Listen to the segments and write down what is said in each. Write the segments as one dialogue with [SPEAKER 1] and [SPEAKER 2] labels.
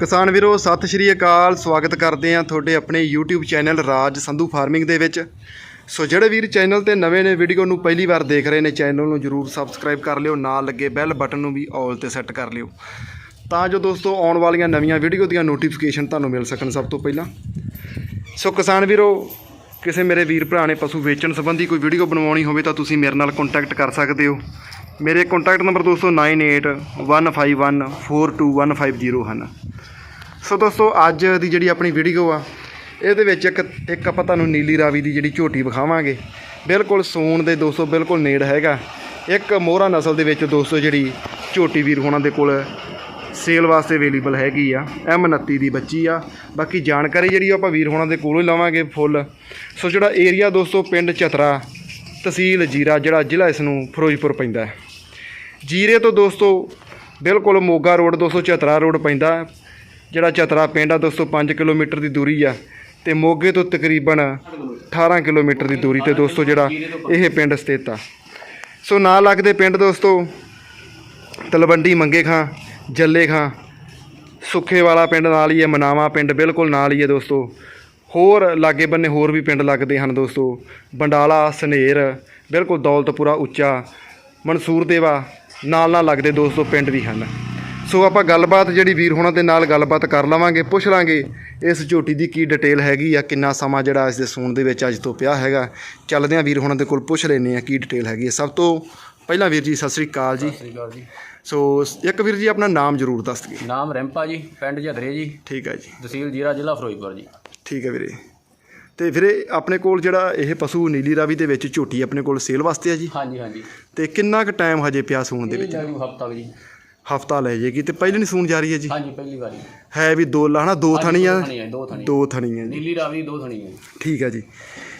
[SPEAKER 1] ਕਿਸਾਨ ਵੀਰੋ, ਸਤਿ ਸ਼੍ਰੀ ਅਕਾਲ। ਸਵਾਗਤ ਕਰਦੇ ਹਾਂ ਤੁਹਾਡੇ ਆਪਣੇ YouTube channel Raj Sandhu farming ਦੇ ਵਿੱਚ। ਸੋ ਜਿਹੜੇ ਵੀਰ ਚੈਨਲ ਤੇ ਨਵੇਂ ਨੇ, ਵੀਡੀਓ ਨੂੰ ਪਹਿਲੀ ਵਾਰ ਦੇਖ ਰਹੇ ਨੇ, ਚੈਨਲ ਨੂੰ ਜਰੂਰ ਸਬਸਕ੍ਰਾਈਬ ਕਰ ਲਿਓ, ਨਾਲ ਲੱਗੇ ਬੈਲ ਬਟਨ ਨੂੰ ਵੀ ਆਲ ਤੇ ਸੈੱਟ ਕਰ ਲਿਓ। ਤਾਂ ਜੋ ਦੋਸਤੋ, ਆਉਣ ਵਾਲੀਆਂ ਨਵੀਆਂ ਵੀਡੀਓ ਦੀਆਂ ਨੋਟੀਫਿਕੇਸ਼ਨ ਤੁਹਾਨੂੰ ਮਿਲ ਸਕਣ ਸਭ ਤੋਂ ਪਹਿਲਾਂ। ਸੋ ਕਿਸਾਨ ਵੀਰੋ, ਕਿਸੇ ਮੇਰੇ ਵੀਰ ਭਰਾ ਨੇ ਪਸ਼ੂ ਵੇਚਣ ਸੰਬੰਧੀ ਕੋਈ ਵੀਡੀਓ ਬਣਵਾਉਣੀ ਹੋਵੇ ਤਾਂ ਤੁਸੀਂ ਮੇਰੇ ਨਾਲ ਕੰਟੈਕਟ ਕਰ ਸਕਦੇ ਹੋ। ਮੇਰੇ ਕੰਟੈਕਟ ਨੰਬਰ ਦੋਸਤੋ 9815142150 ਹਨ। ਸੋ ਦੋਸਤੋ, ਅੱਜ ਦੀ ਜਿਹੜੀ ਆਪਣੀ ਵੀਡੀਓ ਆ, ਇਹਦੇ ਵਿੱਚ ਇੱਕ ਇੱਕ ਆਪਾਂ ਤੁਹਾਨੂੰ ਨੀਲੀ ਰਾਵੀ ਦੀ ਜਿਹੜੀ ਝੋਟੀ ਵਿਖਾਵਾਂਗੇ। ਬਿਲਕੁਲ ਸੂਣ ਦੇ ਦੋਸਤੋ, ਬਿਲਕੁਲ ਨੇੜ ਹੈਗਾ। ਇੱਕ ਮੋਹਰਾ ਨਸਲ ਦੇ ਵਿੱਚ ਦੋਸਤੋ, ਜਿਹੜੀ ਝੋਟੀ ਵੀਰ ਹੋਣਾ ਦੇ ਕੋਲ ਸੇਲ ਵਾਸਤੇ ਅਵੇਲੇਬਲ ਹੈਗੀ ਆ M29 ਦੀ ਬੱਚੀ ਆ। ਬਾਕੀ ਜਾਣਕਾਰੀ ਜਿਹੜੀ ਆਪਾਂ ਵੀਰ ਹੋਣਾ ਦੇ ਕੋਲੋਂ ਹੀ ਲਵਾਂਗੇ ਫੁੱਲ। ਸੋ ਜਿਹੜਾ ਏਰੀਆ ਦੋਸਤੋ, ਪਿੰਡ ਚਤਰਾ, ਤਹਿਸੀਲ ਜੀਰਾ, ਜਿਹੜਾ ਜ਼ਿਲ੍ਹਾ ਇਸ ਨੂੰ ਫਿਰੋਜ਼ਪੁਰ ਪੈਂਦਾ ਹੈ। ਜੀਰੇ ਤੋਂ ਦੋਸਤੋ, ਬਿਲਕੁਲ ਮੋਗਾ ਰੋਡ 274 ਰੋਡ ਪੈਂਦਾ ਜਿਹੜਾ ਚਤਰਾ ਪਿੰਡ ਆ ਦੋਸਤੋ 5 ਕਿਲੋਮੀਟਰ ਦੀ ਦੂਰੀ ਆ ਤੇ ਮੋਗੇ ਤੋਂ ਤਕਰੀਬਨ 18 ਕਿਲੋਮੀਟਰ ਦੀ ਦੂਰੀ ਤੇ ਦੋਸਤੋ, ਜਿਹੜਾ ਇਹ ਪਿੰਡ ਸਥਿਤ ਆ। ਸੋ ਨਾਲ ਲੱਗਦੇ ਪਿੰਡ ਦੋਸਤੋ, ਤਲਵੰਡੀ ਮੰਗੇ ਖਾਂ, ਜੱਲੇ ਖਾਂ, ਸੁੱਖੇ ਵਾਲਾ ਪਿੰਡ ਨਾਲ ਹੀ ਹੈ, ਮਨਾਵਾ ਪਿੰਡ ਬਿਲਕੁਲ ਨਾਲ ਹੀ ਹੈ ਦੋਸਤੋ। ਹੋਰ ਲਾਗੇ ਬੰਨੇ ਹੋਰ ਵੀ ਪਿੰਡ ਲੱਗਦੇ ਹਨ ਦੋਸਤੋ। ਬੰਡਾਲਾ, ਸਨੇਰ, ਬਿਲਕੁਲ ਦੌਲਤਪੁਰਾ, ਉੱਚਾ ਮਨਸੂਰ ਦੇਵਾ ਨਾਲ ਨਾਲ ਲੱਗਦੇ ਦੋਸਤੋ ਪਿੰਡ ਵੀ ਹਨ। ਸੋ ਆਪਾਂ ਗੱਲਬਾਤ ਜਿਹੜੀ ਵੀਰ ਹੋਣਾ ਦੇ ਨਾਲ ਗੱਲਬਾਤ ਕਰ ਲਵਾਂਗੇ ਪੁੱਛ ਲਾਂਗੇ ਇਸ ਝੋਟੀ ਦੀ ਕੀ ਡਿਟੇਲ ਹੈਗੀ ਆ ਕਿੰਨਾ ਸਮਾਂ ਜਿਹੜਾ ਇਸ ਦੇ ਸੂਣ ਦੇ ਵਿੱਚ ਅੱਜ ਤੋਂ ਪਿਆ ਹੈਗਾ। ਚੱਲਦੇ ਆਂ ਵੀਰ ਹੋਣਾ ਦੇ ਕੋਲ ਪੁੱਛ ਲੈਨੇ ਆ ਕੀ ਡਿਟੇਲ ਹੈਗੀ ਸਭ ਤੋਂ ਪਹਿਲਾਂ ਵੀਰ ਜੀ ਸਤਿ ਸ੍ਰੀ ਅਕਾਲ ਜੀ।
[SPEAKER 2] ਸਤਿ ਸ਼੍ਰੀ ਅਕਾਲ ਜੀ।
[SPEAKER 1] ਸੋ ਇੱਕ ਵੀਰ ਜੀ ਆਪਣਾ ਨਾਮ ਜ਼ਰੂਰ ਦੱਸ ਦਈਏ
[SPEAKER 2] ਨਾਮ ਰਿੰਪਾ ਜੀ ਪਿੰਡ ਜਧਰੇ ਜੀ।
[SPEAKER 1] ਠੀਕ ਹੈ ਜੀ।
[SPEAKER 2] ਤਹਿਸੀਲ ਜੀਰਾ ਜ਼ਿਲ੍ਹਾ ਫਿਰੋਜ਼ਪੁਰ ਜੀ।
[SPEAKER 1] ਠੀਕ ਹੈ ਵੀਰੇ। ਤੇ ਵੀਰੇ ਆਪਣੇ ਕੋਲ ਜਿਹੜਾ ਇਹ ਪਸ਼ੂ ਨੀਲੀ ਰਾਵੀ ਦੇ ਵਿੱਚ ਝੋਟੀ ਆਪਣੇ ਕੋਲ ਸੇਲ ਵਾਸਤੇ ਆ ਜੀ?
[SPEAKER 2] ਹਾਂਜੀ ਹਾਂਜੀ।
[SPEAKER 1] ਤੇ ਕਿੰਨਾ ਕੁ ਟਾਈਮ ਹਜੇ ਪਿਆ ਸੂਣ ਦੇ ਵਿੱਚ?
[SPEAKER 2] ਹਫਤਾ ਜੀ।
[SPEAKER 1] ਹਫਤਾ ਲੈ ਜਾਏਗੀ ਤੇ ਪਹਿਲੇ ਨਹੀਂ ਸੂਣ ਜਾ ਰਹੀ ਹੈ ਜੀ?
[SPEAKER 2] ਹਾਂਜੀ ਪਹਿਲੀ ਵਾਰੀ।
[SPEAKER 1] ਹੈ ਵੀ ਦੋ ਲਾਣਾ ਦੋ ਥਣੀਆਂ?
[SPEAKER 2] ਦੋ ਥਣੀ
[SPEAKER 1] ਦੋ ਥਣੀਆਂ। ਜੀ।
[SPEAKER 2] ਨੀਲੀ ਰਾਵੀ ਦੋ ਥਣੀ ਹੈ
[SPEAKER 1] ਠੀਕ ਹੈ ਜੀ।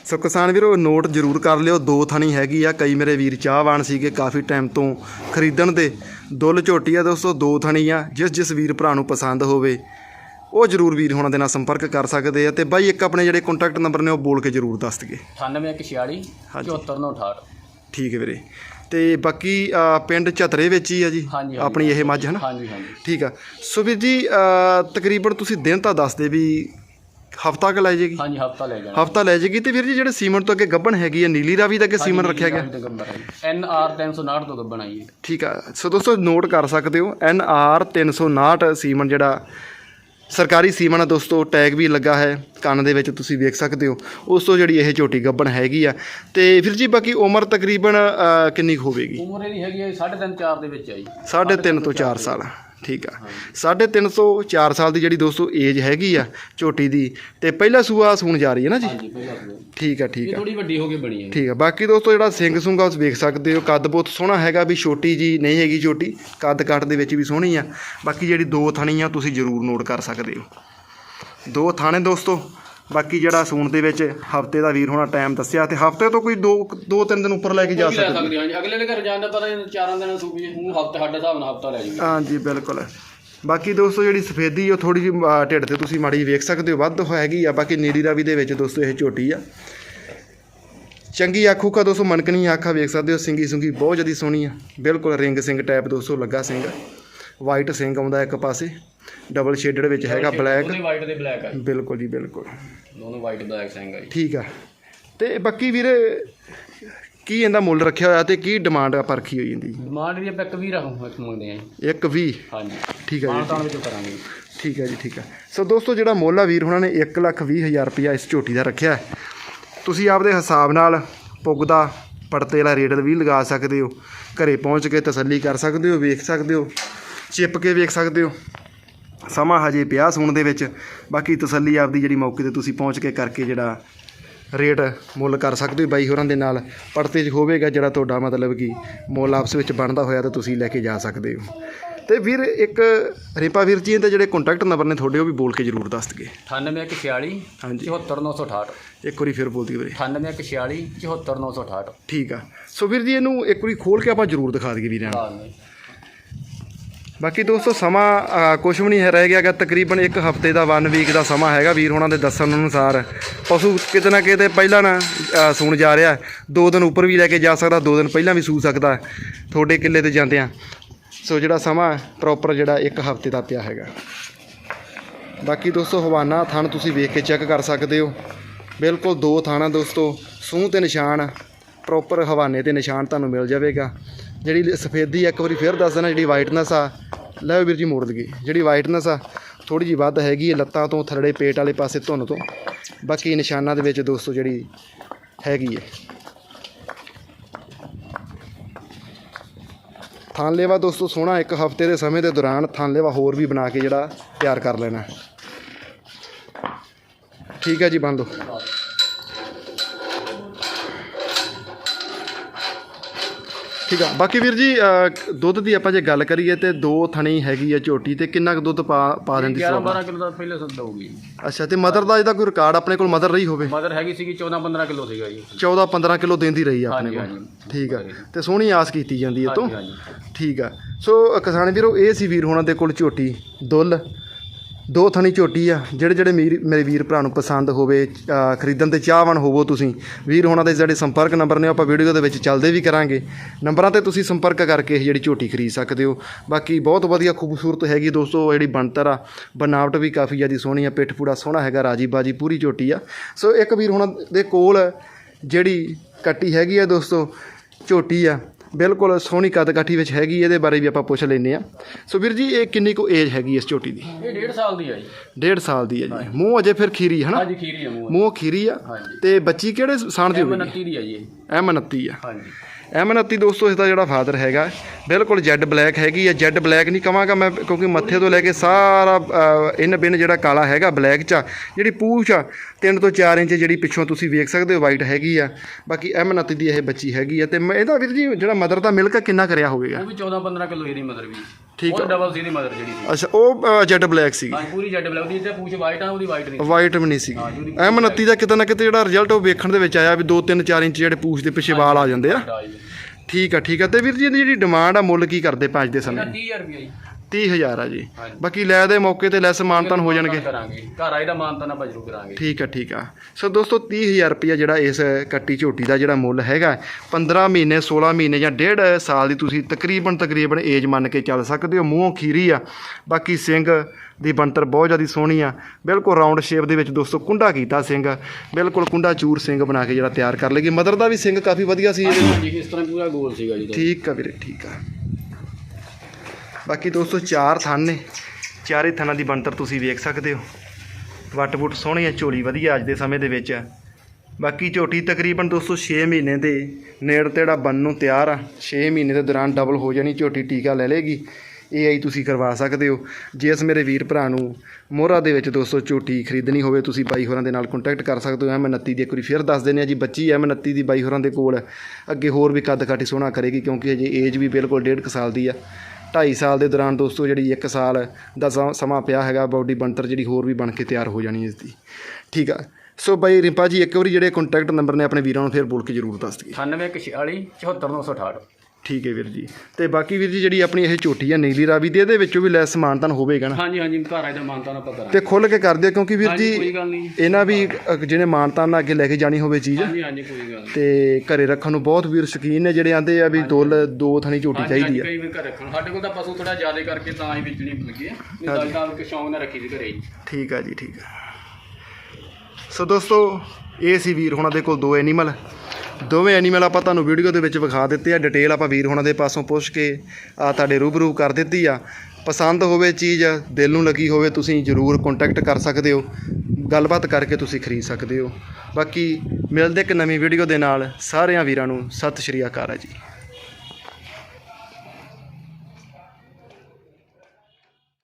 [SPEAKER 1] ਸੋ ਕਿਸਾਨ ਵੀਰੋ ਨੋਟ ਜ਼ਰੂਰ ਕਰ ਲਿਓ ਦੋ ਥਣੀ ਹੈਗੀ ਆ। ਕਈ ਮੇਰੇ ਵੀਰ ਚਾਹਵਾਨ ਸੀਗੇ ਕਾਫੀ ਟਾਈਮ ਤੋਂ ਖਰੀਦਣ ਦੇ। ਦੁੱਲ ਝੋਟੀ ਆ ਦੋਸਤੋ ਦੋ ਥਣੀ ਆ। ਜਿਸ ਜਿਸ ਵੀਰ ਭਰਾ ਨੂੰ ਪਸੰਦ ਹੋਵੇ ਉਹ ਜ਼ਰੂਰ ਵੀਰ ਹੋਣਾ ਦੇ ਨਾਲ ਸੰਪਰਕ ਕਰ ਸਕਦੇ ਆ। ਤੇ ਬਾਈ ਇੱਕ ਆਪਣੇ ਜਿਹੜੇ ਕੰਟੈਕਟ ਨੰਬਰ ਨੇ ਉਹ ਬੋਲ ਕੇ ਜ਼ਰੂਰ ਦੱਸ ਦਈਏ।
[SPEAKER 2] 9146
[SPEAKER 1] ਹਾਂਜੀ।
[SPEAKER 2] 7468
[SPEAKER 1] ਠੀਕ ਹੈ ਵੀਰੇ। ਤੇ ਬਾਕੀ ਅ, ਪਿੰਡ ਝਤਰੇ ਵਿੱਚ ਹੀ ਆ ਜੀ
[SPEAKER 2] ਹਾਂਜੀ, ਹਾਂਜੀ।
[SPEAKER 1] ਆਪਣੀ ਇਹ ਮੱਝ ਹੈ ਨਾ
[SPEAKER 2] ਹਾਂਜੀ ਹਾਂਜੀ।
[SPEAKER 1] ਠੀਕ ਆ। ਸੋ ਵੀਰ ਜੀ ਅ, ਤਕਰੀਬਨ ਤੁਸੀਂ ਦਿਨ ਤਾਂ ਦੱਸਦੇ ਵੀ ਹਫਤਾ ਕ ਲੈ ਜਾਏਗੀ
[SPEAKER 2] ਹਾਂਜੀ ਹਫਤਾ ਲੈ ਜਾਣਾ।
[SPEAKER 1] ਹਫਤਾ ਲੈ ਜਾਏਗੀ ਤੇ ਵੀਰ ਜੀ ਜਿਹੜੇ ਸੀਮਨ ਤੋਂ ਅੱਗੇ ਗੱਬਣ ਹੈਗੀ ਆ ਨੀਲੀ ਰਾਵੀ ਦਾ ਅੱਗੇ ਸੀਮਨ ਰੱਖਿਆ ਗਿਆ?
[SPEAKER 2] ਐਨ ਆਰ 359 ਤੋਂ ਗੱਬਣ ਆਈ ਹੈ।
[SPEAKER 1] ਠੀਕ ਆ। ਸੋ ਦੋਸਤੋ ਨੋਟ ਕਰ ਸਕਦੇ ਹੋ ਐਨ ਆਰ 359 ਸੀਮਨ ਜਿਹੜਾ ਸਰਕਾਰੀ ਸੀਮਨ ਆ ਦੋਸਤੋ ਟੈਗ ਵੀ ਲੱਗਾ ਹੈ ਕੰਨ ਦੇ ਵਿੱਚ ਤੁਸੀਂ ਵੇਖ ਸਕਦੇ ਹੋ। ਉਸ ਤੋਂ ਜਿਹੜੀ ਇਹ ਝੋਟੀ ਗੱਬਣ ਹੈਗੀ ਆ। ਤੇ ਫਿਰ ਜੀ ਬਾਕੀ ਉਮਰ ਤਕਰੀਬਨ ਅ, ਕਿੰਨੀ ਕੁ ਹੋਵੇਗੀ?
[SPEAKER 2] ਉਮਰ ਇਹਦੀ ਹੈਗੀ ਹੈ 3.5 4 ਦੇ ਵਿੱਚ ਆਈ
[SPEAKER 1] ਸਾਢੇ ਤਿੰਨ ਤੋਂ 4 ਸਾਲ। ਠੀਕ ਆ। ਸਾਢੇ ਤਿੰਨ ਤੋਂ 4 ਸਾਲ ਦੀ ਜਿਹੜੀ ਦੋਸਤੋ ਏਜ ਹੈਗੀ ਆ ਝੋਟੀ ਦੀ ਤੇ ਪਹਿਲਾ ਸੂਆ ਸੂਣ ਜਾ ਰਹੀ ਹੈ ਨਾ ਜੀ। ਠੀਕ ਆ ਠੀਕ ਆ।
[SPEAKER 2] ਥੋੜੀ ਵੱਡੀ ਹੋ ਕੇ ਬਣੀ ਹੈ।
[SPEAKER 1] ਠੀਕ ਆ ਬਾਕੀ ਦੋਸਤੋ ਜਿਹੜਾ ਸਿੰਘ ਸੁੰਗਾ ਉਸ ਵੇਖ ਸਕਦੇ ਹੋ ਕੱਦ ਬਹੁਤ ਸੋਹਣਾ ਹੈਗਾ ਵੀ ਛੋਟੀ ਜੀ ਨਹੀਂ ਹੈਗੀ ਛੋਟੀ ਕੱਦ ਕੱਟ ਦੇ ਵਿੱਚ ਵੀ ਸੋਹਣੀ ਆ। ਬਾਕੀ ਜਿਹੜੀ ਦੋ ਥਣੀ ਆ ਤੁਸੀਂ ਜ਼ਰੂਰ ਨੋਟ ਕਰ ਸਕਦੇ ਹੋ। ਦੋ ਥਾਣੇ ਦੋਸਤੋ ਬਾਕੀ ਜਿਹੜਾ ਸੂਣ ਦੇ ਵਿੱਚ ਹਫ਼ਤੇ ਦਾ ਵੀਰ ਹੋਣਾ ਟਾਈਮ ਦੱਸਿਆ ਤੇ ਹਫ਼ਤੇ ਤੋਂ ਕੋਈ ਦੋ ਦੋ ਤਿੰਨ ਦਿਨ ਉੱਪਰ ਲੈ ਕੇ ਜਾ ਸਕਦੇ।
[SPEAKER 2] ਸਕਦੇ ਹਾਂ ਜੀ ਅਗਲੇ ਦੇ ਘਰ ਜਾਣ ਦਾ ਪਤਾ ਚਾਰਾਂ ਦਿਨਾਂ ਸੂਬੀ ਹੁਣ ਹਫ਼ਤੇ ਸਾਡੇ ਹਿਸਾਬ ਨਾਲ ਹਫਤਾ ਲੈ ਜੂਗੀ।
[SPEAKER 1] ਹਾਂਜੀ ਬਿਲਕੁਲ। ਬਾਕੀ ਦੋਸਤੋ ਜਿਹੜੀ ਸਫੇਦੀ ਉਹ ਥੋੜੀ ਜਿਹੀ ਢਿੱਡ ਤੇ ਤੁਸੀਂ ਮਾੜੀ ਵੇਖ ਸਕਦੇ ਹੋ। ਵੱਧ ਹੈਗੀ ਆ ਬਾਕੀ ਨੀਲੀ ਰਾਵੀ ਦੇ ਵਿੱਚ ਦੋਸਤੋ ਇਹ ਝੋਟੀ ਆ। ਚੰਗੀ ਅੱਖ ਕਾ ਦੋਸਤੋ ਮਨਕਣੀ ਅੱਖਾਂ ਵੇਖ ਸਕਦੇ ਹੋ। ਸਿੰਗੀ ਸੁੰਗੀ ਬਹੁਤ ਜ਼ਿਆਦਾ ਸੋਹਣੀ ਆ। ਬਿਲਕੁਲ ਰਿੰਗ ਸਿੰਘ ਟਾਈਪ ਦੋਸਤੋ ਲੱਗਾ ਸਿੰਘ। ਵਾਈਟ ਸਿੰਘ ਆਉਂਦਾ ਇੱਕ ਪਾਸੇ। ਡਬਲ ਸ਼ੇਡਡ ਵਿੱਚ ਹੈਗਾ ਬਲੈਕ
[SPEAKER 2] ਦੋਨੇ ਵਾਈਟ ਤੇ ਬਲੈਕ ਆ।
[SPEAKER 1] ਬਿਲਕੁਲ ਜੀ ਬਿਲਕੁਲ।
[SPEAKER 2] ਦੋਨੋਂ ਵਾਈਟ ਬਲੈਕ ਸਿੰਘ ਆ ਜੀ।
[SPEAKER 1] ਠੀਕ ਆ। ਤੇ ਬਾਕੀ ਵੀਰ ਕੀ ਇਹਦਾ ਮੁੱਲ ਰੱਖਿਆ ਹੋਇਆ ਤੇ ਕੀ ਡਿਮਾਂਡ ਆ ਪਰਖੀ ਹੋਈ ਜਾਂਦੀ
[SPEAKER 2] ਡਿਮਾਂਡ ਦੀ ਆਪਾਂ ਇੱਕ ਵੀ ਰਹੂ ਇੱਕ ਮੰਗਦੇ ਆ ਜੀ।
[SPEAKER 1] ਇੱਕ ਵੀ
[SPEAKER 2] ਹਾਂਜੀ।
[SPEAKER 1] ਠੀਕ ਆ ਜੀ।
[SPEAKER 2] ਮਾਨਤਾਨ ਵਿੱਚੋਂ ਕਰਾਂਗੇ।
[SPEAKER 1] ਠੀਕ ਹੈ ਜੀ ਠੀਕ ਹੈ ਸੋ ਦੋਸਤੋ ਜਿਹੜਾ ਮੁੱਲ ਆ ਵੀਰ ਹੁਣਾਂ ਨੇ 1 ਲੱਖ ਵੀਹ ਹਜ਼ਾਰ ਰੁਪਇਆ ਇਸ ਝੋਟੀ ਦਾ ਰੱਖਿਆ। ਤੁਸੀਂ ਆਪਦੇ ਹਿਸਾਬ ਨਾਲ ਪੁੱਗਦਾ ਪੜਤੇ ਵਾਲਾ ਰੇਟ ਵੀ ਲਗਾ ਸਕਦੇ ਹੋ। ਘਰੇ ਪਹੁੰਚ ਕੇ ਤਸੱਲੀ ਕਰ ਸਕਦੇ ਹੋ ਵੇਖ ਸਕਦੇ ਹੋ ਚਿੱਪ ਕੇ ਵੇਖ ਸਕਦੇ ਹੋ। ਸਮਾਂ ਹਜੇ ਪਿਆ ਸੂਣ ਦੇ ਵਿੱਚ। ਬਾਕੀ ਤਸੱਲੀ ਆਪਦੀ ਜਿਹੜੀ ਮੌਕੇ ਤੇ ਤੁਸੀਂ ਪਹੁੰਚ ਕੇ ਕਰਕੇ ਜਿਹੜਾ ਰੇਟ ਮੁੱਲ ਕਰ ਸਕਦੇ ਹੋ ਬਾਈ ਹੋਰਾਂ ਦੇ ਨਾਲ। ਪੜਤੇ 'ਚ ਹੋਵੇਗਾ ਜਿਹੜਾ ਤੁਹਾਡਾ ਮਤਲਬ ਕਿ ਮੁੱਲ ਆਪਸ ਵਿੱਚ ਬਣਦਾ ਹੋਇਆ ਤਾਂ ਤੁਸੀਂ ਲੈ ਕੇ ਜਾ ਸਕਦੇ ਹੋ। ਤੇ ਵੀਰ ਇੱਕ ਰੇਪਾ ਵੀਰ ਜੀ ਦੇ ਜਿਹੜੇ ਕੰਟੈਕਟ ਨੰਬਰ ਨੇ ਤੁਹਾਡੇ ਉਹ ਵੀ ਬੋਲ ਕੇ ਜ਼ਰੂਰ ਦੱਸ
[SPEAKER 2] 9146
[SPEAKER 1] ਹਾਂਜੀ।
[SPEAKER 2] 74968
[SPEAKER 1] ਇੱਕ ਵਾਰੀ ਫਿਰ ਬੋਲ ਦਈਏ ਵੀਰੇ
[SPEAKER 2] 9146 74968
[SPEAKER 1] ਠੀਕ ਆ। ਸੋ ਵੀਰ ਜੀ ਇਹਨੂੰ ਇੱਕ ਵਾਰੀ ਖੋਲ ਕੇ ਆਪਾਂ ਜ਼ਰੂਰ ਦਿਖਾ ਦਈਏ ਵੀਰਾਂ ਨੂੰ। ਬਾਕੀ ਦੋਸਤੋ ਸਮਾਂ ਅ, ਕੁਛ ਵੀ ਨਹੀਂ ਹੈ ਰਹਿ ਗਿਆ ਤਕਰੀਬਨ ਇੱਕ ਹਫ਼ਤੇ ਦਾ 1 ਵੀਕ ਦਾ ਸਮਾਂ ਹੈਗਾ ਵੀਰ ਹੋਣਾ ਦੇ ਦੱਸਣ ਅਨੁਸਾਰ। ਪਸ਼ੂ ਕਿਤੇ ਨਾ ਕਿਤੇ ਪਹਿਲਾਂ ਨਾ ਸੂਣ ਜਾ ਰਿਹਾ ਦੋ ਦਿਨ ਉੱਪਰ ਵੀ ਲੈ ਕੇ ਜਾ ਸਕਦਾ ਦੋ ਦਿਨ ਪਹਿਲਾਂ ਵੀ ਸੂ ਸਕਦਾ ਤੁਹਾਡੇ ਕਿੱਲੇ ਤੇ ਜਾਂਦੇ ਆ ਸੋ ਜਿਹੜਾ ਸਮਾਂ ਪ੍ਰੋਪਰ ਜਿਹੜਾ ਇੱਕ ਹਫ਼ਤੇ ਦਾ ਪਿਆ ਹੈਗਾ। ਬਾਕੀ ਦੋਸਤੋ ਹਵਾਨਾ ਥਣ ਤੁਸੀਂ ਵੇਖ ਕੇ ਚੈੱਕ ਕਰ ਸਕਦੇ ਹੋ। ਬਿਲਕੁਲ ਦੋ ਥਾਣਾ ਦੋਸਤੋ ਸੂਹ ਤੇ ਨਿਸ਼ਾਨ ਪ੍ਰੋਪਰ ਹਵਾਨੇ ਤੇ ਨਿਸ਼ਾਨ ਤੁਹਾਨੂੰ ਮਿਲ ਜਾਵੇਗਾ। ਜਿਹੜੀ ਸਫੇਦੀ ਇੱਕ ਵਾਰੀ ਫਿਰ ਦੱਸ ਦੇਣਾ ਜਿਹੜੀ ਵਾਈਟਨੈਸ ਆ। ਲੈ ਵੀਰ ਜੀ ਮੋੜ ਲਈਏ। ਜਿਹੜੀ ਵਾਈਟਨੈਸ ਆ ਥੋੜੀ ਜਿਹੀ ਵੱਧ ਹੈਗੀ ਹੈ ਲੱਤਾਂ ਤੋਂ ਥਰੜੇ ਪੇਟ ਵਾਲੇ ਪਾਸੇ ਧੁੰਨ ਤੋਂ। ਬਾਕੀ ਨਿਸ਼ਾਨਾਂ ਦੇ ਵਿੱਚ ਦੋਸਤੋ ਜਿਹੜੀ ਹੈਗੀ ਹੈ ਥਾਨਲੇਵਾ ਦੋਸਤੋ ਸੋਹਣਾ ਇੱਕ ਹਫ਼ਤੇ ਦੇ ਸਮੇਂ ਦੇ ਦੌਰਾਨ ਥਾਨਲੇਵਾ ਹੋਰ ਵੀ ਬਣਾ ਕੇ ਜਿਹੜਾ ਤਿਆਰ ਕਰ ਲੈਣਾ। ਠੀਕ ਹੈ ਜੀ, ਬੰਦ ਲਓ ਠੀਕ ਆ। ਬਾਕੀ ਵੀਰ ਜੀ ਦੁੱਧ ਦੀ ਆਪਾਂ ਜੇ ਗੱਲ ਕਰੀਏ ਤੇ ਦੋ ਥਣੀ ਹੈਗੀ ਆ ਝੋਟੀ ਤੇ ਕਿੰਨਾ ਕੁ ਦੁੱਧ ਪਾ ਪਾ ਦਿੰਦੀ
[SPEAKER 2] 11
[SPEAKER 1] ਸੋ
[SPEAKER 2] 12 ਕਿਲੋ ਦਾ ਪਹਿਲੇ ਸੁੱਧ ਹੋਊਗੀ
[SPEAKER 1] ਅੱਛਾ ਤੇ ਮਦਰ ਦਾ ਇਹਦਾ ਕੋਈ ਰਿਕਾਰਡ ਆਪਣੇ ਕੋਲ ਮਦਰ ਰਹੀ ਹੋਵੇ?
[SPEAKER 2] ਮਦਰ ਹੈਗੀ ਸੀਗੀ 14 15 ਕਿਲੋ ਸੀਗਾ ਜੀ।
[SPEAKER 1] 14 15 ਕਿਲੋ ਦਿੰਦੀ ਰਹੀ ਆ ਆਪਣੇ
[SPEAKER 2] ਹਾਂਜੀ
[SPEAKER 1] ਕੋਲ।
[SPEAKER 2] ਹਾਂਜੀ।
[SPEAKER 1] ਠੀਕ ਆ। ਤੇ ਸੋਹਣੀ ਆਸ ਕੀਤੀ ਜਾਂਦੀ ਹੈ ਤੋਂ?
[SPEAKER 2] ਹਾਂਜੀ।
[SPEAKER 1] ਠੀਕ ਆ। ਸੋ ਕਿਸਾਨ ਵੀਰੋ ਇਹ ਸੀ ਵੀਰ ਹੋਣਾ ਦੇ ਕੋਲ ਝੋਟੀ ਦੁੱਲ। ਦੋ ਥਣੀ ਝੋਟੀ ਆ, ਜਿਹੜੇ ਜਿਹੜੇ ਮੇਰੀ ਮੇਰੇ ਵੀਰ ਭਰਾ ਨੂੰ ਪਸੰਦ ਹੋਵੇ ਖਰੀਦਣ ਤੇ ਚਾਹਵਾਨ ਹੋਵੋ ਤੁਸੀਂ। ਵੀਰ ਹੋਣਾ ਦੇ ਜਿਹੜੇ ਸੰਪਰਕ ਨੰਬਰ ਨੇ, ਉਹ ਆਪਾਂ ਵੀਡੀਓ ਦੇ ਵਿੱਚ ਚੱਲਦੇ ਵੀ ਕਰਾਂਗੇ। ਨੰਬਰਾਂ ਤੇ ਤੁਸੀਂ ਸੰਪਰਕ ਕਰਕੇ ਇਹ ਜਿਹੜੀ ਝੋਟੀ ਖਰੀਦ ਸਕਦੇ ਹੋ। ਬਾਕੀ ਬਹੁਤ ਵਧੀਆ ਖੂਬਸੂਰਤ ਹੈਗੀ ਦੋਸਤੋ ਜਿਹੜੀ ਬਣਤਰ ਆ ਬਨਾਵਟ ਵੀ ਕਾਫੀ ਜਿਆਦੀ ਸੋਹਣੀ ਆ, ਪਿੱਠ ਪੂੜਾ ਸੋਹਣਾ ਹੈਗਾ, ਰਾਜੀ ਬਾਜੀ ਪੂਰੀ ਝੋਟੀ ਆ। ਸੋ ਇੱਕ ਵੀਰ ਹੋਣਾ ਦੇ ਕੋਲ ਜਿਹੜੀ ਕੱਟੀ ਹੈਗੀ ਆ ਦੋਸਤੋ, ਝੋਟੀ ਆ ਬਿਲਕੁਲ ਸੋਹਣੀ ਕੱਦ ਕਾਠੀ ਵਿੱਚ ਹੈਗੀ ਇਹਦੇ ਬਾਰੇ ਵੀ ਆਪਾਂ ਪੁੱਛ ਲੈਨੇ ਆ ਸੋ ਵੀਰ ਜੀ ਇਹ ਕਿੰਨੀ ਕੁ ਏਜ ਹੈਗੀ ਇਸ ਝੋਟੀ ਦੀ?
[SPEAKER 2] ਇਹ 1.5 ਸਾਲ ਦੀ ਹੈ ਜੀ।
[SPEAKER 1] ਡੇਢ ਸਾਲ ਦੀ ਹੈ ਜੀ। ਮੂੰਹ ਅਜੇ ਫਿਰ ਖੀਰੀ ਹੈ ਨਾ?
[SPEAKER 2] ਹਾਂਜੀ ਖੀਰੀ ਹੈ ਮੂੰਹ
[SPEAKER 1] ਮੂੰਹ ਖੀਰੀ ਆ। ਤੇ ਬੱਚੀ ਕਿਹੜੇ ਸਾਣ ਦੀ ਹੋਵੇਗੀ
[SPEAKER 2] 29 ਦੀ ਹੈ ਜੀ। ਇਹ।
[SPEAKER 1] ਐਮ 29 ਆ।
[SPEAKER 2] ਹਾਂਜੀ।
[SPEAKER 1] ਐਮ 29 ਦੋਸਤੋ ਇਸ ਦਾ ਜਿਹੜਾ ਫਾਦਰ ਹੈਗਾ ਬਿਲਕੁਲ ਜੈਡ ਬਲੈਕ ਹੈਗੀ ਆ। ਜੈਡ ਬਲੈਕ ਨਹੀਂ ਕਵਾਂਗਾ ਮੈਂ ਕਿਉਂਕਿ ਮੱਥੇ ਤੋਂ ਲੈ ਕੇ ਸਾਰਾ ਅ, ਇਨ ਬਿਨ ਜਿਹੜਾ ਕਾਲਾ ਹੈਗਾ ਬਲੈਕ ਚ ਆ। ਜਿਹੜੀ ਪੂਛ ਆ 3 ਤੋਂ 4 ਇੰਚ ਜਿਹੜੀ ਪਿੱਛੋਂ ਤੁਸੀਂ ਵੇਖ ਸਕਦੇ ਹੋ ਵਾਈਟ ਹੈਗੀ ਆ। ਬਾਕੀ ਐਮ 29 ਦੀ ਇਹ ਬੱਚੀ ਹੈਗੀ ਆ ਤੇ ਮੈਂ- ਇਹਦਾ ਵੀਰ ਜੀ ਜਿਹੜਾ ਮਦਰ ਦਾ ਮਿਲਕ ਕਿੰਨਾ ਕਰਿਆ ਹੋਵੇਗਾ?
[SPEAKER 2] ਉਹ ਵੀ 14 15 ਕਿਲੋ ਇਹਦੀ ਮਦਰ ਵੀ।
[SPEAKER 1] ਠੀਕ
[SPEAKER 2] ਉਹ ਡਬਲ ਸੀ ਦੀ ਮਦਰ ਜਿਹੜੀ ਸੀ।
[SPEAKER 1] ਅੱਛਾ ਉਹ ਜੈਡ ਬਲੈਕ ਸੀ
[SPEAKER 2] ਹਾਂਜੀ ਪੂਰੀ ਜੱਡ ਬਲੈਕ ਦੀ ਤੇ ਪੂਛ ਵਾਈਟ ਆ ਉਹਦੀ ਵਾਈਟ ਨਹੀਂ
[SPEAKER 1] ਵਾਈਟ ਵੀ ਨਹੀਂ ਸੀ
[SPEAKER 2] ਹਾਂ,
[SPEAKER 1] ਐਮ 29 ਦਾ ਕਿਤੇ ਨਾ ਕਿਤੇ ਜਿਹੜਾ ਰਿਜ਼ਲਟ ਉਹ ਵੇਖਣ ਦੇ ਵਿੱਚ ਆਇਆ ਵੀ 2 3 4 ਇੰਚ ਜਿਹੜੇ ਪੂਛ ਦੇ ਪਿੱਛੇ ਵਾਲ ਆ ਜਾਂਦੇ ਆ। ਠੀਕ ਆ ਠੀਕ ਆ। ਤੇ ਵੀਰ ਜੀ ਇਹਦੀ ਜਿਹੜੀ ਡਿਮਾਂਡ ਆ ਮੁੱਲ ਕੀ ਕਰਦੇ ਪੰਜ ਦੇ ਸਮੇਂ?
[SPEAKER 2] 30000 ਰੁਪਏ ਜੀ।
[SPEAKER 1] 30000 ਆ ਜੀ।
[SPEAKER 2] ਹਾਂਜੀ।
[SPEAKER 1] ਬਾਕੀ ਲੈ ਦੇ ਮੌਕੇ ਤੇ ਲੈਸ ਮਾਨਤਨ ਹੋ ਜਾਣਗੇ।
[SPEAKER 2] ਕਰਾਂਗੇ। ਘਰ ਆਏ ਦਾ ਮਾਨਤਾ ਨਾ ਬਜਰੂ ਕਰਾਂਗੇ।
[SPEAKER 1] ਠੀਕ ਆ ਠੀਕ ਆ। ਸੋ ਦੋਸਤੋ 30000 ਰੁਪਇਆ ਜਿਹੜਾ ਇਸ ਕੱਟੀ ਝੋਟੀ ਦਾ ਜਿਹੜਾ ਮੁੱਲ ਹੈਗਾ 15 ਮਹੀਨੇ 16 ਮਹੀਨੇ ਜਾਂ ਡੇਢ ਸਾਲ ਦੀ ਤੁਸੀਂ ਤਕਰੀਬਨ ਤਕਰੀਬਨ ਏਜ ਮੰਨ ਕੇ ਚੱਲ ਸਕਦੇ ਹੋ। ਮੂੰਹੋਂ ਖੀਰੀ ਆ। ਬਾਕੀ ਸਿੰਘ ਦੀ ਬਣਤਰ ਬਹੁਤ ਜ਼ਿਆਦਾ ਸੋਹਣੀ ਆ। ਬਿਲਕੁਲ ਰਾਉਂਡ ਸ਼ੇਪ ਦੇ ਵਿੱਚ ਦੋਸਤੋ ਕੁੰਡਾ ਕੀਤਾ ਸਿੰਘ। ਬਿਲਕੁਲ ਕੁੰਡਾ ਚੂਰ ਸਿੰਘ ਬਣਾ ਕੇ ਜਿਹੜਾ ਤਿਆਰ ਕਰ ਲੇਗੀ ਮਦਰ ਦਾ ਵੀ ਸਿੰਘ ਕਾਫੀ ਵਧੀਆ ਸੀ ਇਹਦੇ
[SPEAKER 2] ਹਾਂਜੀ ਇਸ ਤਰ੍ਹਾਂ ਪੂਰਾ ਗੋਲ ਸੀਗਾ ਜੀ
[SPEAKER 1] ਠੀਕ ਆ ਵੀਰੇ ਠੀਕ ਆ। ਬਾਕੀ ਦੋਸਤੋ ਚਾਰ ਥਣ ਨੇ। ਚਾਰੇ ਥਣਾਂ ਦੀ ਬਣਤਰ ਤੁਸੀਂ ਵੇਖ ਸਕਦੇ ਹੋ। ਵੱਟ ਵੁੱਟ ਸੋਹਣੀ ਆ, ਝੋਲੀ ਵਧੀਆ ਅੱਜ ਦੇ ਸਮੇਂ ਦੇ ਵਿੱਚ। ਆ ਬਾਕੀ ਝੋਟੀ ਤਕਰੀਬਨ ਦੋਸਤੋ 6 ਮਹੀਨੇ ਦੇ ਨੇੜ ਤੇੜਾ ਜਿਹੜਾ ਬਣਨ ਨੂੰ ਤਿਆਰ ਆ। 6 ਮਹੀਨੇ ਦੇ ਦੌਰਾਨ ਡਬਲ ਹੋ ਜਾਣੀ ਝੋਟੀ, ਟੀਕਾ ਲੈ ਲੇਗੀ ਇਹ ਆਈ ਤੁਸੀਂ ਕਰਵਾ ਸਕਦੇ ਹੋ। ਜੇ ਜਿਸ ਮੇਰੇ ਵੀਰ ਭਰਾ ਨੂੰ ਮੋਹਰਾ ਦੇ ਵਿੱਚ ਦੋਸਤੋ ਝੋਟੀ ਖਰੀਦਣੀ ਹੋਵੇ, ਤੁਸੀਂ ਬਾਈ ਹੋਰਾਂ ਦੇ ਨਾਲ ਕੰਟੈਕਟ ਕਰ ਸਕਦੇ ਹੋ। ਐਮ 29 ਦੀ ਇੱਕ ਵਾਰੀ ਫਿਰ ਦੱਸ ਦਿੰਦੇ ਆ ਜੀ, ਬੱਚੀ ਐਮ 29 ਦੀ ਬਾਈ ਹੋਰਾਂ ਦੇ ਕੋਲ। ਅੱਗੇ ਹੋਰ ਵੀ ਕੱਦ ਕਾਠੀ ਸੋਹਣਾ ਕਰੇਗੀ, ਕਿਉਂਕਿ ਅਜੇ ਏਜ ਵੀ ਬਿਲਕੁਲ ਡੇਢ ਕੁ ਸਾਲ ਦੀ ਆ। 2.5 ਸਾਲ ਦੇ ਦੌਰਾਨ ਦੋਸਤੋ ਜਿਹੜੀ 1 ਸਾਲ ਦਾ ਸਮਾਂ ਪਿਆ ਹੈਗਾ, ਬਾਡੀ ਬਣਤਰ ਜਿਹੜੀ ਹੋਰ ਵੀ ਬਣ ਕੇ ਤਿਆਰ ਹੋ ਜਾਣੀ ਇਸ ਦੀ ਠੀਕ ਆ। ਸੋ ਬਾਈ ਰਿੰਪਾ ਜੀ, ਇੱਕ ਵਾਰੀ ਜਿਹੜੇ ਕੰਟੈਕਟ ਨੰਬਰ ਨੇ ਆਪਣੇ ਵੀਰਾਂ ਨੂੰ ਫਿਰ ਬੋਲ ਕੇ ਜ਼ਰੂਰ ਦੱਸ ਦਈਏ।
[SPEAKER 2] 9146 74968
[SPEAKER 1] ਠੀਕ ਹੈ ਵੀਰ ਜੀ। ਤੇ ਬਾਕੀ ਵੀਰ ਜੀ ਜਿਹੜੀ ਆਪਣੀ ਇਹ ਝੋਟੀ ਆ ਨੀਲੀ ਰਾਵੀ ਦੀ ਇਹਦੇ ਵਿੱਚੋਂ ਵੀ ਲੈਸ ਸਮਾਨਤਨ ਹੋਵੇਗਾ ਨਾ?
[SPEAKER 2] ਹਾਂਜੀ ਹਾਂਜੀ ਘਰ ਆਏ ਦਾ ਮਾਨਤਾ ਨਾ ਪਤਾ
[SPEAKER 1] ਤੇ ਖੁੱਲ ਕੇ ਕਰ ਦਿਓ ਕਿਉਂਕਿ ਵੀਰ ਜੀ
[SPEAKER 2] ਕੋਈ ਗੱਲ ਨਹੀਂ।
[SPEAKER 1] ਇਹਨਾਂ ਵੀ ਅ, ਜਿਹਨੇ ਮਾਨਤਾ ਨਾਲ ਅੱਗੇ ਲੈ ਕੇ ਜਾਣੀ ਹੋਵੇ ਚੀਜ਼।
[SPEAKER 2] ਹਾਂਜੀ ਹਾਂਜੀ ਕੋਈ ਗੱਲ ਨਹੀਂ।
[SPEAKER 1] ਤੇ ਘਰੇ ਰੱਖਣ ਨੂੰ ਬਹੁਤ ਵੀਰ ਸ਼ੌਕੀਨ ਨੇ ਜਿਹੜੇ ਆਂਦੇ ਆ ਵੀ ਦੁੱਲ ਦੋ ਥਣੀ ਝੋਟੀ ਚਾਹੀਦੀ ਆ।
[SPEAKER 2] ਕਈ ਵਾਰ ਘਰ ਰੱਖਣ। ਸਾਡੇ ਕੋਲ ਤਾਂ ਪਸ਼ੂ ਥੋੜਾ ਜ਼ਿਆਦਾ ਕਰਕੇ ਤਾਂ ਹੀ ਵੇਚਣੀ ਲੱਗੇ ਨਹੀਂ ਤਾਂ ਤਾਂ ਕਿ ਸ਼ੌਂਕ ਨਾਲ ਰੱਖੀ ਸੀ ਘਰੇ ਜੀ
[SPEAKER 1] ਠੀਕ ਆ ਜੀ ਠੀਕ ਆ। ਸੋ ਦੋਸਤੋ ਇਹ ਸੀ ਵੀਰ ਹੋਣਾ ਦੇ ਕੋਲ ਦੋ ਐਨੀਮਲ ਦੋਵੇਂ ਐਨੀਮਲ ਆਪਾਂ ਤੁਹਾਨੂੰ ਵੀਡੀਓ ਦੇ ਵਿੱਚ ਵਿਖਾ ਦਿੱਤੇ ਆ। ਡਿਟੇਲ ਆਪਾਂ ਵੀਰ ਹੋਣਾ ਦੇ ਪਾਸੋਂ ਪੁੱਛ ਕੇ ਆ ਤੁਹਾਡੇ ਰੂਬਰੂ ਕਰ ਦਿੱਤੀ ਆ। ਪਸੰਦ ਹੋਵੇ ਚੀਜ਼, ਦਿਲ ਨੂੰ ਲੱਗੀ ਹੋਵੇ, ਤੁਸੀਂ ਜਰੂਰ ਕੰਟੈਕਟ ਕਰ ਸਕਦੇ ਹੋ। ਗੱਲਬਾਤ ਕਰਕੇ ਤੁਸੀਂ ਖਰੀਦ ਸਕਦੇ ਹੋ। ਬਾਕੀ ਮਿਲਦੇ ਇੱਕ ਨਵੀਂ ਵੀਡੀਓ ਦੇ ਨਾਲ। ਸਾਰਿਆਂ ਵੀਰਾਂ ਨੂੰ ਸਤਿ ਸ਼੍ਰੀ ਅਕਾਲ ਹੈ ਜੀ।